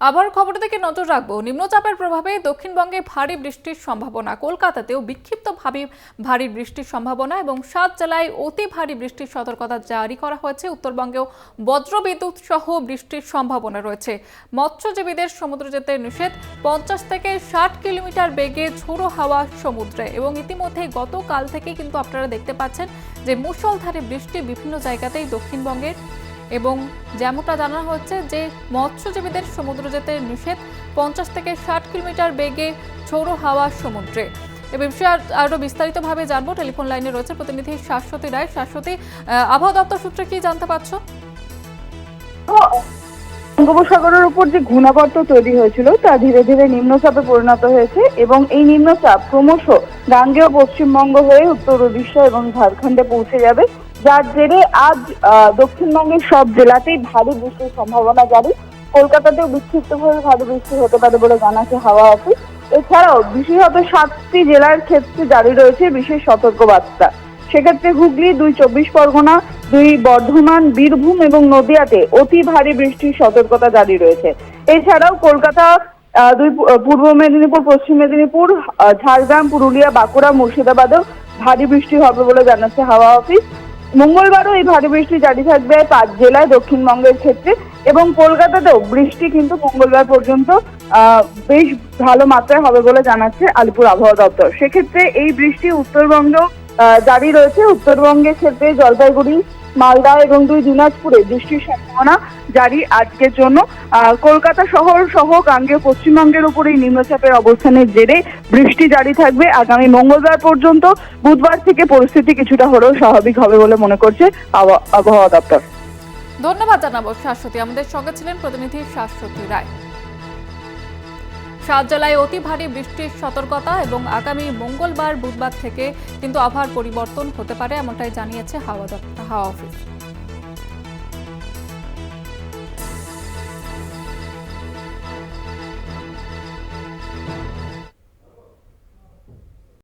আবার খবর থেকে নজর রাখব। নিম্নচাপের প্রভাবে দক্ষিণবঙ্গে ভারী বৃষ্টির সম্ভাবনা, কলকাতাতেও বিক্ষিপ্তভাবে ভারী বৃষ্টির সম্ভাবনা এবং সাত জেলায় অতি ভারী বৃষ্টির সতর্কতা জারি করা হয়েছে। উত্তরবঙ্গেও বজ্রবিদ্যুৎ সহ বৃষ্টির সম্ভাবনা রয়েছে। মৎস্যজীবীদের সমুদ্র যেতে নিষেধ। পঞ্চাশ থেকে ষাট কিলোমিটার বেগে ঝোড়ো হাওয়া সমুদ্রে এবং ইতিমধ্যে গতকাল থেকে কিন্তু আপনারা দেখতে পাচ্ছেন যে মুষলধারে বৃষ্টি বিভিন্ন জায়গাতেই দক্ষিণবঙ্গের এবং যেমনটা জানা হচ্ছে যে মৎস্যজীবীদের সমুদ্র যেতে নিষেধ পঞ্চাশ থেকে ষাট কিলোমিটার বেগে ঝোড়ো হাওয়া সমুদ্রে। এ বিষয়ে আর- আরও বিস্তারিতভাবে জানব। টেলিফোন লাইনে রয়েছে প্রতিনিধি শাশ্বতী রায়। শাশ্বতী আবহাওয়া দপ্তর সূত্রে কি জানতে পারছ? বঙ্গোপসাগরের উপর যে ঘূর্ণাবর্ত তৈরি হয়েছিল, তা ধীরে ধীরে নিম্নচাপে পরিণত হয়েছে এবং এই নিম্নচাপ ক্রমশ গাঙ্গেয় পশ্চিমবঙ্গ হয়ে উত্তর উড়িষ্যা এবং ঝাড়খণ্ডে পৌঁছে যাবে। যার জেরে আজ দক্ষিণবঙ্গের সব জেলাতেই ভারী বৃষ্টির সম্ভাবনা জারি। কলকাতাতেও বিক্ষিপ্তভাবে ভারী বৃষ্টি হতে পারে বলে জানাচ্ছে হাওয়া অফিস। এছাড়াও বিশেষত সাতটি জেলার ক্ষেত্রে জারি রয়েছে বিশেষ সতর্কবার্তা। সেক্ষেত্রে হুগলি, দুই চব্বিশ পরগনা, দুই বর্ধমান, বীরভূম এবং নদিয়াতে অতি ভারী বৃষ্টির সতর্কতা জারি রয়েছে। এছাড়াও কলকাতা দুই পূর্ব মেদিনীপুর, পশ্চিম মেদিনীপুর ঝাড়গ্রাম, পুরুলিয়া, বাঁকুড়া, মুর্শিদাবাদেও ভারী বৃষ্টি হবে বলে জানাচ্ছে হাওয়া অফিস। মঙ্গলবারও এই ভারী বৃষ্টি জারি থাকবে পাঁচ জেলায় দক্ষিণবঙ্গের ক্ষেত্রে এবং কলকাতাতেও বৃষ্টি কিন্তু মঙ্গলবার পর্যন্ত বেশ ভালো মাত্রায় হবে বলে জানাচ্ছে আলিপুর আবহাওয়া দপ্তর। সেক্ষেত্রে এই বৃষ্টি উত্তরবঙ্গেও জারি রয়েছে। উত্তরবঙ্গের ক্ষেত্রে জলপাইগুড়ি, মালদা এবং দুই দিনাজপুরে বৃষ্টির সম্ভাবনা জারি আজকের জন্য। কলকাতা শহর সহ গাঙ্গেয় পশ্চিমবঙ্গের উপর এই নিম্নচাপের অবস্থানের জেরে বৃষ্টি জারি থাকবে। আগামী মঙ্গলবার পর্যন্ত বুধবার থেকে পরিস্থিতি কিছুটা হলেও স্বাভাবিক হবে বলে মনে করছে আবহাওয়া- দপ্তর। ধন্যবাদ জানাব শাশ্বতী। আমাদের সঙ্গে ছিলেন প্রতিনিধি শাশ্বতী রায়। সাত জেলায় অতি ভারী বৃষ্টির সতর্কতা এবং আগামী মঙ্গলবার বুধবার থেকে কিন্তু আবহাওয়ার পরিবর্তন হতে পারে, এমনটাই জানিয়েছে হাওয়া দপ্তর হাওয়া অফিস।